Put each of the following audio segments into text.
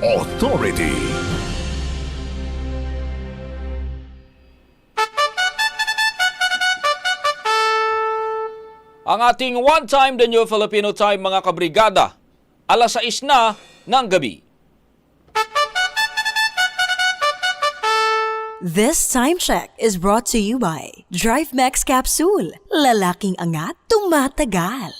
authority. Ang ating One Time The New Filipino Time mga kabrigada, alas 6 na ng gabi. This time check is brought to you by Drive Max Capsule. Lalaking angat, tumatagal.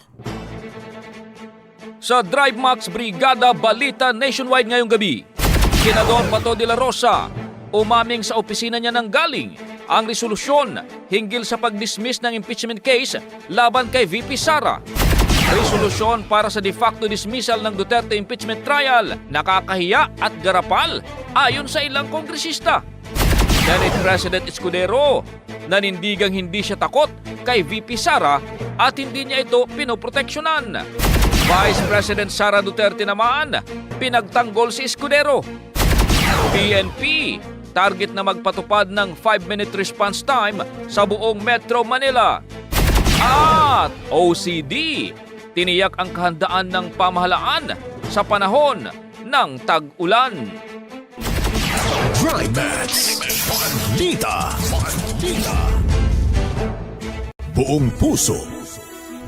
Sa Drive Max Brigada Balita Nationwide ngayong gabi, Senador Bato de la Rosa umaming sa opisina niya ng galing ang resolusyon hinggil sa pag-dismiss ng impeachment case laban kay VP Sara. Resolusyon para sa de facto dismissal ng Duterte impeachment trial, nakakahiya at garapal ayon sa ilang kongresista. Senate President Escudero nanindigang hindi siya takot kay VP Sara at hindi niya ito pinoproteksyonan. Vice President Sara Duterte naman pinagtanggol si Escudero. PNP target na magpatupad ng 5-minute response time sa buong Metro Manila. At OCD tiniyak ang kahandaan ng pamahalaan sa panahon ng tag-ulan. Drive Max. Balita. Balita. Buong puso.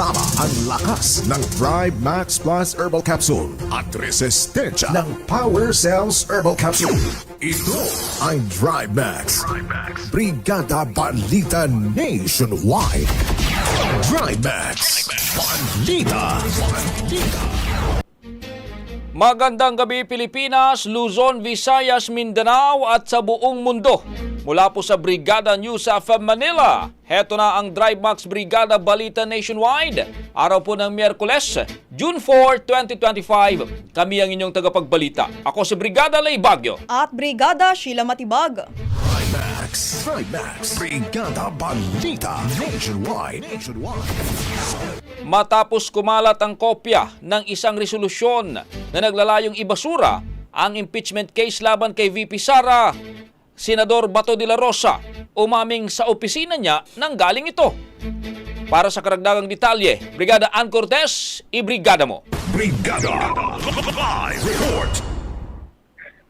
Kasama ang lakas ng Thrive Max Plus Herbal Capsule at resistensya ng Power Cells Herbal Capsule. Ito ang Thrive Max. Brigada Balita Nationwide. Thrive Max. Balita. Balita. Magandang gabi Pilipinas, Luzon, Visayas, Mindanao at sa buong mundo. Mula po sa Brigada News of Manila, heto na ang Drive Max Brigada Balita Nationwide. Araw po ng Miyerkules, June 4, 2025. Kami ang inyong tagapagbalita. Ako si Brigada Lay Bagyo. at Brigada Sheila Matibag. Thrive Max. Thrive Max. Brigada Balita Nationwide. Nationwide. Matapos kumalat ang kopya ng isang resolusyon na naglalayong ibasura ang impeachment case laban kay VP Sara, Senador Bato de la Rosa umaming sa opisina niya nang galing ito. Para sa karagdagang detalye, Brigada Ann Cortez, ibrigada mo. Brigada. Live report.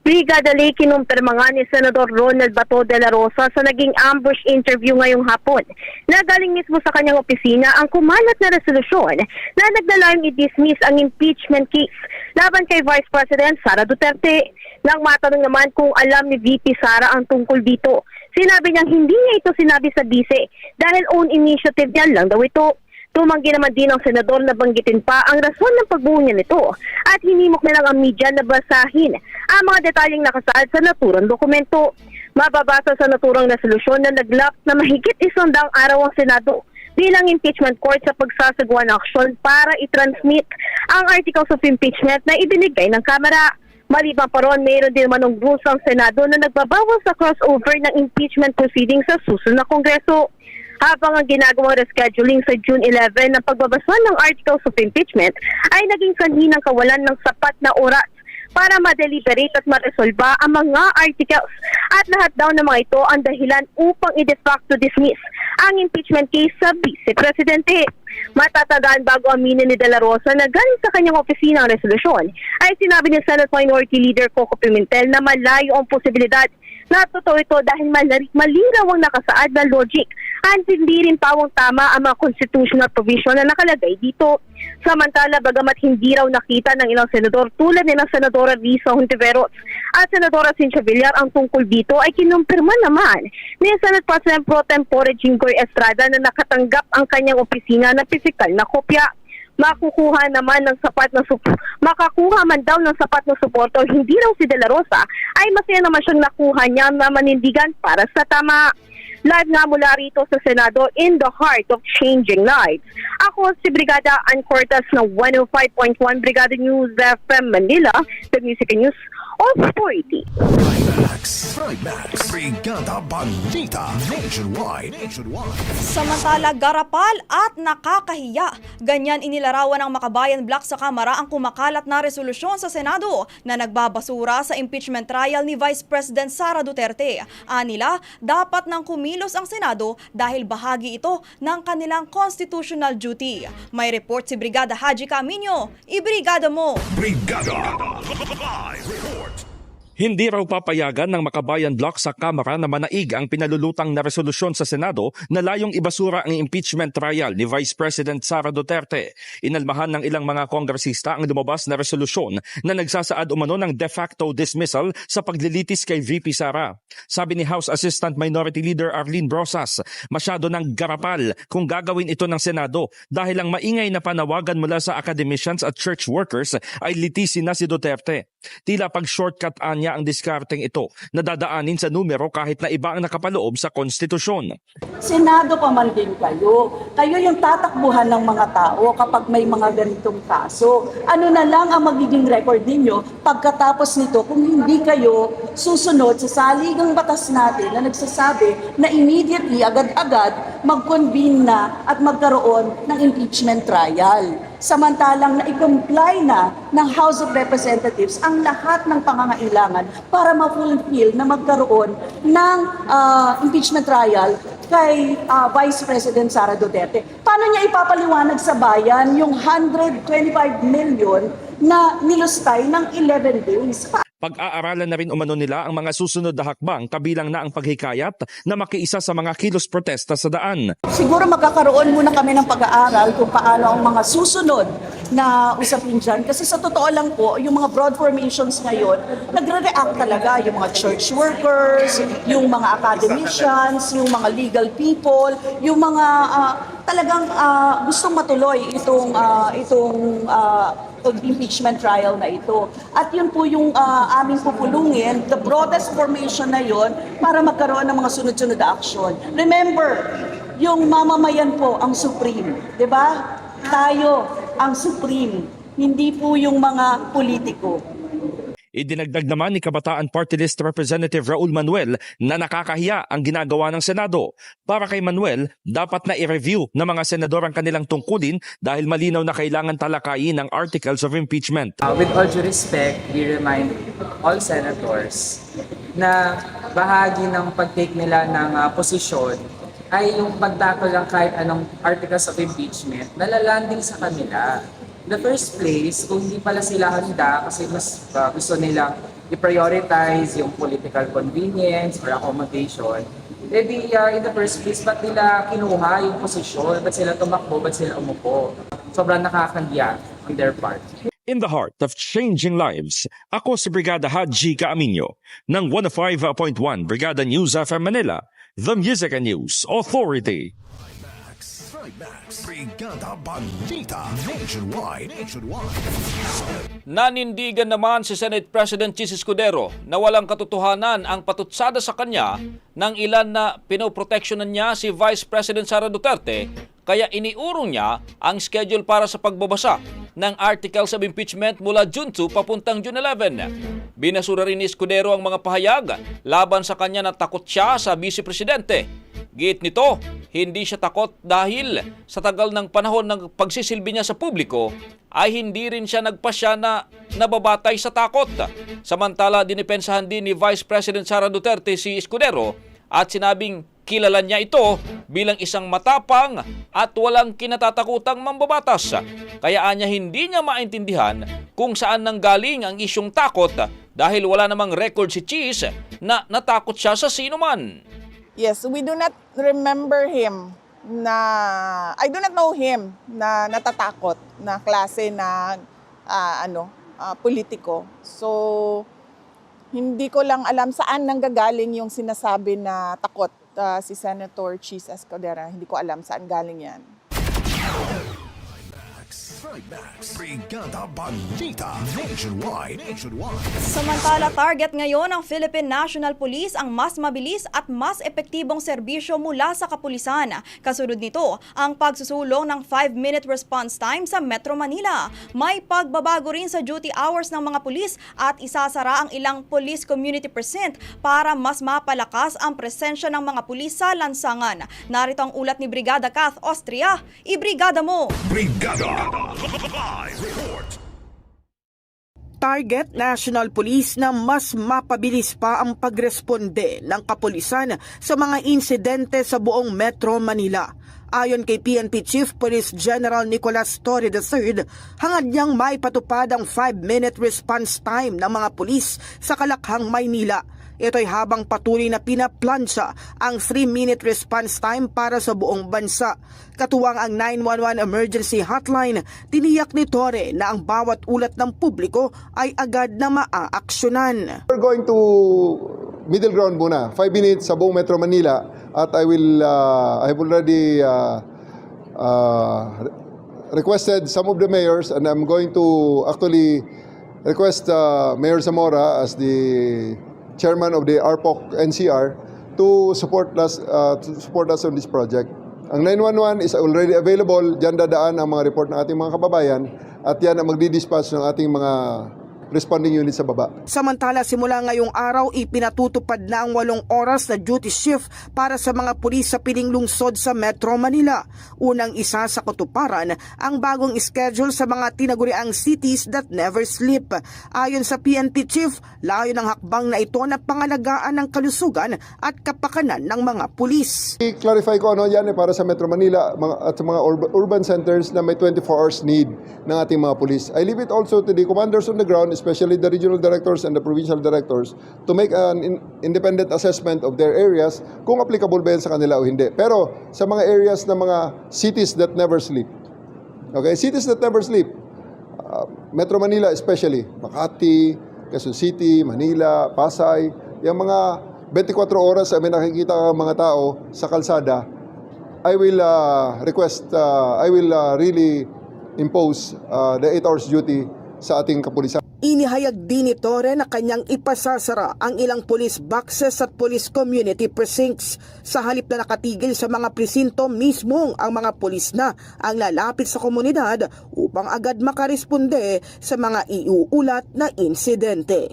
Brigada Lee kinumpirma nga ni Senador Ronald Bato de la Rosa sa naging ambush interview ngayong hapon na galing mismo sa kanyang opisina ang kumalat na resolusyon na naglalayong i-dismiss ang impeachment case laban kay Vice President Sara Duterte. Nang matanong naman kung alam ni VP Sara ang tungkol dito, sinabi niyang hindi niya ito sinabi sa bise dahil own initiative niya lang daw ito. Tumanggi naman din ang senador na banggitin pa ang rason ng pagbuo niya nito at hinimok na lang ang media na basahin ang mga detalyeng nakasaad sa naturang dokumento. Mababasa sa naturang resolusyon na naglap na mahigit isang daang araw ang Senado bilang impeachment court sa pagsasagawa ng aksyon para i-transmit ang articles of impeachment na ibinigay ng Kamara. Maliban pa ron, mayroon din naman ng rules ang Senado na nagbabawal sa crossover ng impeachment proceedings sa susunod na Kongreso. Habang ang ginagawang rescheduling sa June 11 ng pagbabasa ng articles of impeachment ay naging sanhi ng kawalan ng sapat na oras para ma-deliberate at ma-resolba ang mga articles. At lahat daw ng mga ito ang dahilan upang i-de facto dismiss ang impeachment case sa Vice Presidente. Matatagaan bago aminin ni De La Rosa na galing sa kanyang opisina ang resolusyon, ay sinabi ni Senate Minority Leader Coco Pimentel na malayo ang posibilidad na totoo ito dahil malinaw ang nakasaad na logic at hindi rin pawang tama ang mga constitutional provision na nakalagay dito. Samantala, bagamat hindi raw nakita ng ilang senador tulad ni ng Senadora Risa Hontiveros at Senadora Cynthia Villar ang tungkol dito ay kinumpirma naman ni Senate President Pro Tempore Jinggoy Estrada na nakatanggap ang kanyang opisina ng pisikal na kopya makukuha naman ng sapat na makakuha man daw ng sapat na suporta hindi raw si De La Rosa ay masaya naman siyang nakuha niya na manindigan para sa tama. Live nga mula rito sa Senado in the heart of changing lives. Ako si Brigada Ann Cortas ng 105.1 Brigada News FM Manila, the Music and News Authority. Trimax. Trimax. Brigada Balita. Nationwide. Nationwide. Samantala, garapal at nakakahiya. Ganyan inilarawan ng Makabayan Block sa Kamara ang kumakalat na resolusyon sa Senado na nagbabasura sa impeachment trial ni Vice President Sara Duterte. Anila, dapat nang kumilos ang Senado dahil bahagi ito ng kanilang constitutional duty. May report si Brigada Haji Camino. Ibrigada mo! Brigada. Live report. Hindi raw papayagan ng Makabayan Block sa Kamara na manaig ang pinalulutang na resolusyon sa Senado na layong ibasura ang impeachment trial ni Vice President Sara Duterte. Inalmahan ng ilang mga kongresista ang lumabas na resolusyon na nagsasaad umano ng de facto dismissal sa paglilitis kay VP Sara. Sabi ni House Assistant Minority Leader Arlene Brosas, masyado ng garapal kung gagawin ito ng Senado dahil ang maingay na panawagan mula sa academicians at church workers ay litisin na si Duterte. Tila pag-shortcut anya ang diskarteng ito na dadaanin sa numero kahit na iba ang nakapaloob sa konstitusyon. Senado pa man din kayo. Kayo yung tatakbuhan ng mga tao kapag may mga ganitong kaso. Ano na lang ang magiging record ninyo pagkatapos nito kung hindi kayo susunod sa saligang batas natin na nagsasabi na immediately, agad-agad, mag-convene na at magkaroon ng impeachment trial. Samantalang na-comply na ng House of Representatives ang lahat ng pangangailangan para ma-fulfill na magkaroon ng ah, impeachment trial kay ah, Vice President Sara Duterte. Paano niya ipapaliwanag sa bayan yung 125 million na nilustay ng 11 days? Pa- Pag-aaralan na rin umano nila ang mga susunod na hakbang kabilang na ang paghikayat na makiisa sa mga kilos protesta sa daan. Siguro magkakaroon muna kami ng pag-aaral kung paano ang mga susunod na usapin dyan. Kasi sa totoo lang po, yung mga broad formations ngayon, nagre-react talaga yung mga church workers, yung mga academicians, yung mga legal people, yung mga ah, talagang ah, gustong matuloy itong ah, itong ah, impeachment trial na ito. At yun po yung ah, aming pupulungin, the broadest formation na yon para magkaroon ng mga sunod-sunod na action. Remember, yung mamamayan po ang supreme, 'di ba? Tayo ang supreme, hindi po yung mga politiko. Idinagdag naman ni Kabataan Party List Representative Raul Manuel na nakakahiya ang ginagawa ng Senado. Para kay Manuel, dapat na i-review ng mga senador ang kanilang tungkulin dahil malinaw na kailangan talakayin ang articles of impeachment. Uh, with all due respect, we remind all senators na bahagi ng pag-take nila ng uh, posisyon ay yung pagtakol ng kahit anong articles of impeachment na lalanding sa kanila. The first place, kung hindi pala sila handa kasi mas uh, gusto nilang i-prioritize yung political convenience or accommodation, eh di, uh, in the first place, ba't nila kinuha yung posisyon? Ba't sila tumakbo? Ba't sila umupo? Sobrang nakakahiya on their part. In the heart of changing lives, ako si Brigada Haji Kaaminyo ng 105.1 Brigada News FM Manila, The Music and News Authority. Trimax. Brigada Balita Nationwide. Nationwide. Nanindigan naman si Senate President Chis Escudero na walang katotohanan ang patutsada sa kanya ng ilan na pinoproteksyonan niya si Vice President Sara Duterte kaya iniurong niya ang schedule para sa pagbabasa ng articles of impeachment mula June 2 papuntang June 11. Binasura rin ni Escudero ang mga pahayag laban sa kanya na takot siya sa Vice Presidente. Giit nito, hindi siya takot dahil sa tagal ng panahon ng pagsisilbi niya sa publiko ay hindi rin siya nagpasya na nababatay sa takot. Samantala, dinipensahan din ni Vice President Sara Duterte si Escudero at sinabing kilala niya ito bilang isang matapang at walang kinatatakutang mambabatas. Kaya anya hindi niya maintindihan kung saan nanggaling ang isyong takot dahil wala namang record si Cheese na natakot siya sa sino man. Yes, we do not remember him na I do not know him na natatakot na klase na ah, ano ah, politiko. So hindi ko lang alam saan nanggagaling yung sinasabi na takot ah, si Senator Cheese Escudera. Hindi ko alam saan galing yan. Trimax. Brigada Balita Nationwide. Nationwide. Samantala, target ngayon ng Philippine National Police ang mas mabilis at mas epektibong serbisyo mula sa kapulisan. Kasunod nito, ang pagsusulong ng 5-minute response time sa Metro Manila. May pagbabago rin sa duty hours ng mga pulis at isasara ang ilang police community percent para mas mapalakas ang presensya ng mga pulis sa lansangan. Narito ang ulat ni Brigada Kath Austria. Ibrigada mo! Brigada. Report. Target National Police na mas mapabilis pa ang pagresponde ng kapulisan sa mga insidente sa buong Metro Manila. Ayon kay PNP Chief Police General Nicolas Torre III, hangad niyang maipatupad ang 5-minute response time ng mga pulis sa Kalakhang, Maynila. Ito'y habang patuloy na pinaplansya ang 3-minute response time para sa buong bansa. Katuwang ang 911 emergency hotline, tiniyak ni Torre na ang bawat ulat ng publiko ay agad na maaaksyonan. We're going to middle ground muna. Five minutes sa buong Metro Manila at I will, uh, I have already uh, uh, requested some of the mayors and I'm going to actually request uh, Mayor Zamora as the chairman of the RPOC NCR to support us uh, to support us on this project. Ang 911 is already available. Diyan dadaan ang mga report ng ating mga kababayan at yan ang magdi-dispatch ng ating mga responding unit sa baba. Samantala simula ngayong araw ipinatutupad na ang walong oras na duty shift para sa mga pulis sa piling lungsod sa Metro Manila. Unang isa sa katuparan ang bagong schedule sa mga tinaguriang cities that never sleep. Ayon sa PNP chief, layo ng hakbang na ito na pangalagaan ng kalusugan at kapakanan ng mga pulis. I-clarify ko ano yan eh, para sa Metro Manila at sa mga urb- urban centers na may 24 hours need ng ating mga pulis. I leave it also to the commanders on the ground, especially the regional directors and the provincial directors, to make an in- independent assessment of their areas kung applicable ba yan sa kanila o hindi. Pero sa mga areas na mga cities that never sleep, okay, cities that never sleep, uh, Metro Manila especially, Makati, Quezon City, Manila, Pasay, yung mga 24 oras ay may nakikita kang mga tao sa kalsada, I will uh, request, uh, I will uh, really impose uh, the 8 hours duty sa ating kapulisan. Inihayag din ni Torre na kanyang ipasasara ang ilang police boxes at police community precincts sa halip na nakatigil sa mga presinto mismong ang mga pulis na ang lalapit sa komunidad upang agad makaresponde sa mga iuulat na insidente.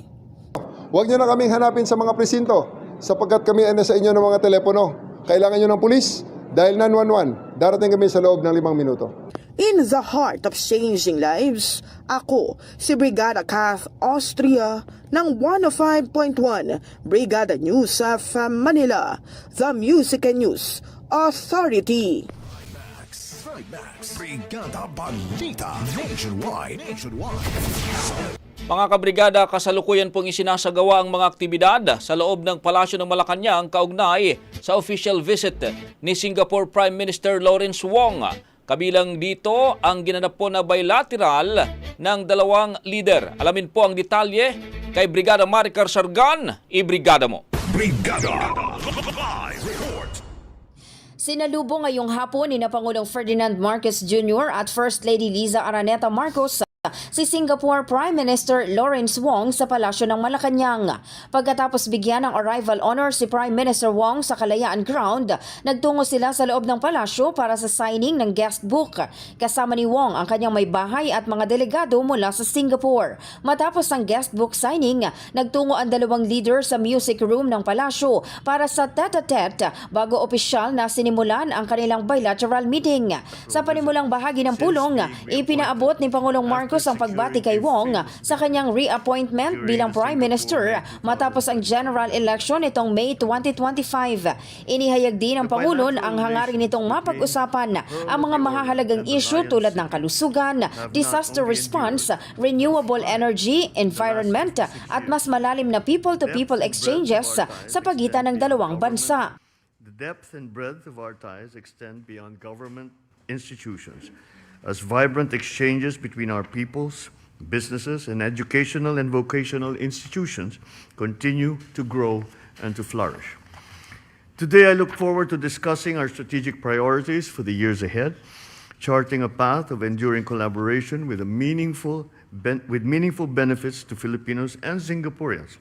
Huwag niyo na kaming hanapin sa mga presinto sapagkat kami ay nasa inyo ng mga telepono. Kailangan niyo ng pulis dahil 911. Darating kami sa loob ng limang minuto. In the heart of changing lives, ako si Brigada Kath Austria ng 105.1 Brigada News of Manila, The Music and News Authority. Trimax. Brigada Balita Nationwide. Nationwide. Mga kabrigada, kasalukuyan pong isinasagawa ang mga aktibidad sa loob ng Palasyo ng Malacanang kaugnay sa official visit ni Singapore Prime Minister Lawrence Wong. Kabilang dito ang ginanap po na bilateral ng dalawang leader. Alamin po ang detalye kay Brigada Maricar Sargan. I-brigada mo. Brigada Live Report. Sinalubong ngayong hapon ni na Pangulong Ferdinand Marcos Jr. at First Lady Liza Araneta Marcos si Singapore Prime Minister Lawrence Wong sa Palasyo ng Malacanang. Pagkatapos bigyan ng arrival honor si Prime Minister Wong sa Kalayaan Ground, nagtungo sila sa loob ng palasyo para sa signing ng guest book. Kasama ni Wong ang kanyang may bahay at mga delegado mula sa Singapore. Matapos ang guest book signing, nagtungo ang dalawang leader sa music room ng palasyo para sa tete-a-tete bago opisyal na sinimulan ang kanilang bilateral meeting. Sa panimulang bahagi ng pulong, ipinaabot ni Pangulong Marcos ang pagbati kay Wong sa kanyang reappointment bilang Prime Minister matapos ang general election nitong May 2025. Inihayag din ng Pangulo ang hangarin nitong mapag-usapan ang mga mahahalagang issue tulad ng kalusugan, disaster response, renewable energy, environment at mas malalim na people-to-people exchanges sa pagitan ng dalawang bansa. The depth and breadth of our ties extend beyond government institutions, as vibrant exchanges between our peoples, businesses, and educational and vocational institutions continue to grow and to flourish. Today, I look forward to discussing our strategic priorities for the years ahead, charting a path of enduring collaboration with, a meaningful, with meaningful benefits to Filipinos and Singaporeans,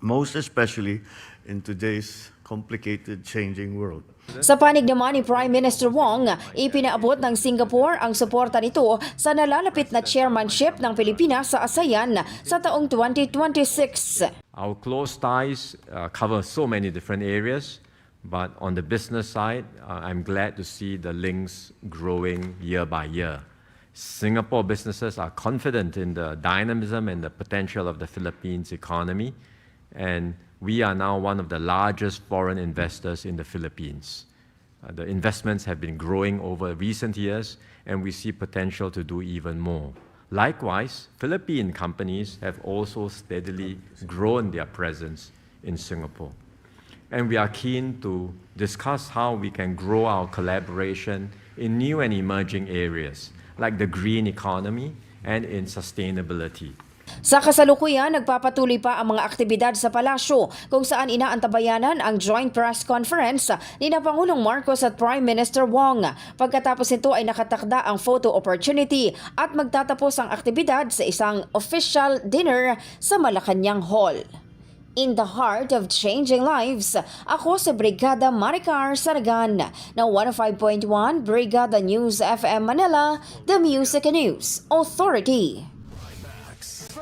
most especially in today's complicated, changing world. Sa panig naman ni Prime Minister Wong, ipinaabot ng Singapore ang suporta nito sa nalalapit na chairmanship ng Pilipinas sa ASEAN sa taong 2026. Our close ties uh, cover so many different areas, but on the business side, uh, I'm glad to see the links growing year by year. Singapore businesses are confident in the dynamism and the potential of the Philippines economy, and we are now one of the largest foreign investors in the Philippines. Uh, the investments have been growing over recent years, and we see potential to do even more. Likewise, Philippine companies have also steadily grown their presence in Singapore. And we are keen to discuss how we can grow our collaboration in new and emerging areas, like the green economy and in sustainability. Sa kasalukuyan, nagpapatuloy pa ang mga aktibidad sa palasyo kung saan inaantabayanan ang joint press conference ni na Pangulong Marcos at Prime Minister Wong. Pagkatapos nito ay nakatakda ang photo opportunity at magtatapos ang aktibidad sa isang official dinner sa Malacanang Hall. In the heart of changing lives, ako si Brigada Maricar Saragan ng 105.1 Brigada News FM Manila, the Music News Authority.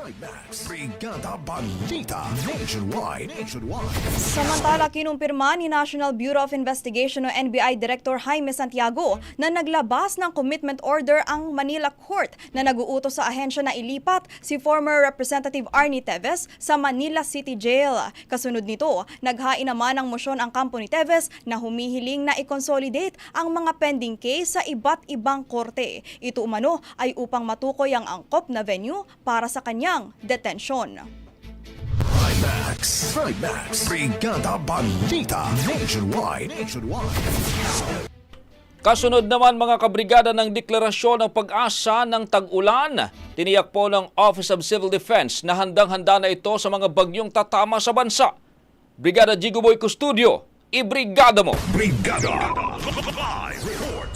Trimax. Brigada Balita Nationwide. Nationwide. Samantala, kinumpirma ni National Bureau of Investigation o NBI Director Jaime Santiago na naglabas ng commitment order ang Manila Court na naguutos sa ahensya na ilipat si former Representative Arnie Teves sa Manila City Jail. Kasunod nito, naghain naman ng motion ang kampo ni Teves na humihiling na i-consolidate ang mga pending case sa iba't ibang korte. Ito umano ay upang matukoy ang angkop na venue para sa kanyang detensyon. Trimax. Trimax. Brigada Balita Nationwide. Nationwide. Kasunod naman mga kabrigada ng deklarasyon ng pag-asa ng tag-ulan. Tiniyak po ng Office of Civil Defense na handang-handa na ito sa mga bagyong tatama sa bansa. Brigada Jigoboy Custodio, ibrigada mo! Brigada Live Report.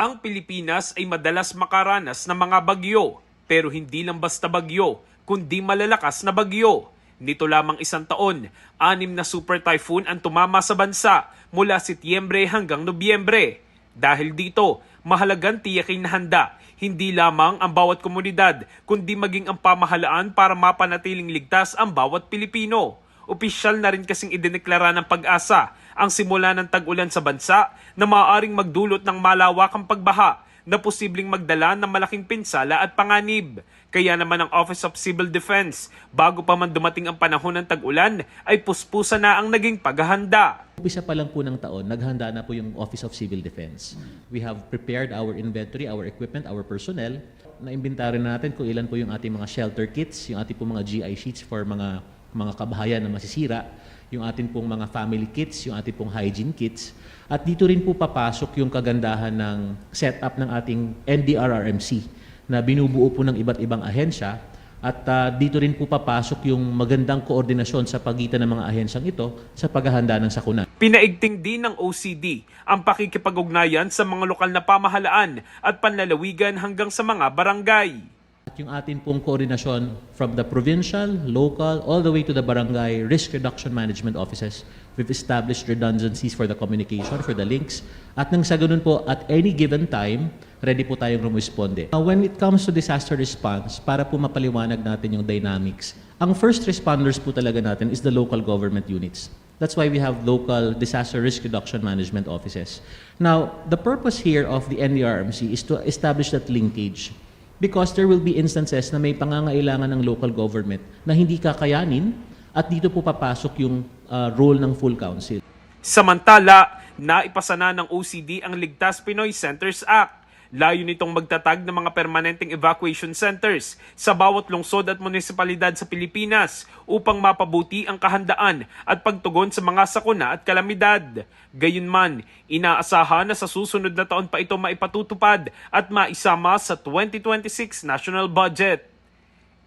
Ang Pilipinas ay madalas makaranas ng mga bagyo, pero hindi lang basta bagyo, kundi malalakas na bagyo. Nito lamang isang taon, anim na super typhoon ang tumama sa bansa mula Setyembre hanggang Nobyembre. Dahil dito, mahalagang tiyaking na handa hindi lamang ang bawat komunidad, kundi maging ang pamahalaan para mapanatiling ligtas ang bawat Pilipino. Opisyal na rin kasing idineklara ng pag-asa ang simula ng tag-ulan sa bansa na maaaring magdulot ng malawakang pagbaha na posibleng magdala ng malaking pinsala at panganib. Kaya naman ang Office of Civil Defense, bago pa man dumating ang panahon ng tag-ulan, ay puspusa na ang naging paghahanda. Umpisa pa lang po ng taon, naghanda na po yung Office of Civil Defense. We have prepared our inventory, our equipment, our personnel. Na-inventory na natin kung ilan po yung ating mga shelter kits, yung ating po mga GI sheets for mga mga kabahayan na masisira, yung ating pong mga family kits, yung ating pong hygiene kits. At dito rin po papasok yung kagandahan ng setup ng ating NDRRMC na binubuo po ng iba't ibang ahensya at ah, dito rin po papasok yung magandang koordinasyon sa pagitan ng mga ahensyang ito sa paghahanda ng sakuna. Pinaigting din ng OCD ang pakikipag-ugnayan sa mga lokal na pamahalaan at panlalawigan hanggang sa mga barangay. At yung atin pong koordinasyon from the provincial, local, all the way to the barangay risk reduction management offices. We've established redundancies for the communication, for the links. At nang sa ganun po, at any given time, ready po tayong rumisponde. Now, when it comes to disaster response, para po mapaliwanag natin yung dynamics, ang first responders po talaga natin is the local government units. That's why we have local disaster risk reduction management offices. Now, the purpose here of the NDRMC is to establish that linkage because there will be instances na may pangangailangan ng local government na hindi kakayanin at dito po papasok yung uh, role ng full council. Samantala, naipasa na ng OCD ang Ligtas Pinoy Centers Act. Layo nitong magtatag ng mga permanenteng evacuation centers sa bawat lungsod at munisipalidad sa Pilipinas upang mapabuti ang kahandaan at pagtugon sa mga sakuna at kalamidad. Gayunman, inaasahan na sa susunod na taon pa ito maipatutupad at maisama sa 2026 national budget.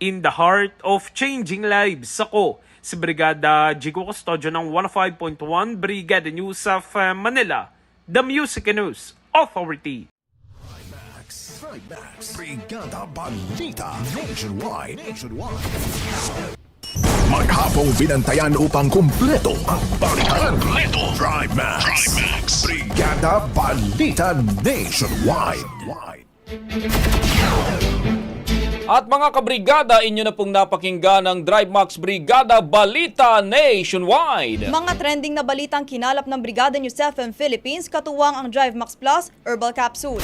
In the heart of changing lives, ako si Brigada Jigo Custodio ng 105.1 Brigada News of uh, Manila, The Music and News Authority. Trimax. Brigada Balita Nationwide. Nationwide. Maghapong binantayan upang kumpleto ang balikan. Kumpleto. Trimax. Trimax. Brigada Balita Nationwide. At mga kabrigada, inyo na pong napakinggan ang Drive Max Brigada Balita Nationwide. Mga trending na balitang kinalap ng Brigada News FM Philippines, katuwang ang Drive Max Plus Herbal Capsule.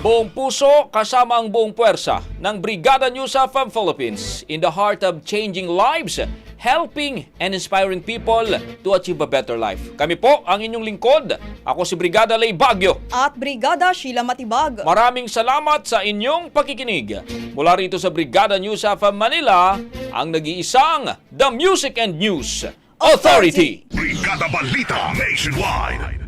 Buong puso kasama ang buong puwersa ng Brigada News FM Philippines in the heart of changing lives, helping and inspiring people to achieve a better life. Kami po ang inyong lingkod. Ako si Brigada Lay Bagyo. At Brigada Sheila Matibag. Maraming salamat sa inyong pakikinig. Mula rito sa Brigada News FM Manila, ang nag-iisang The Music and News Authority. Brigada Balita Nationwide.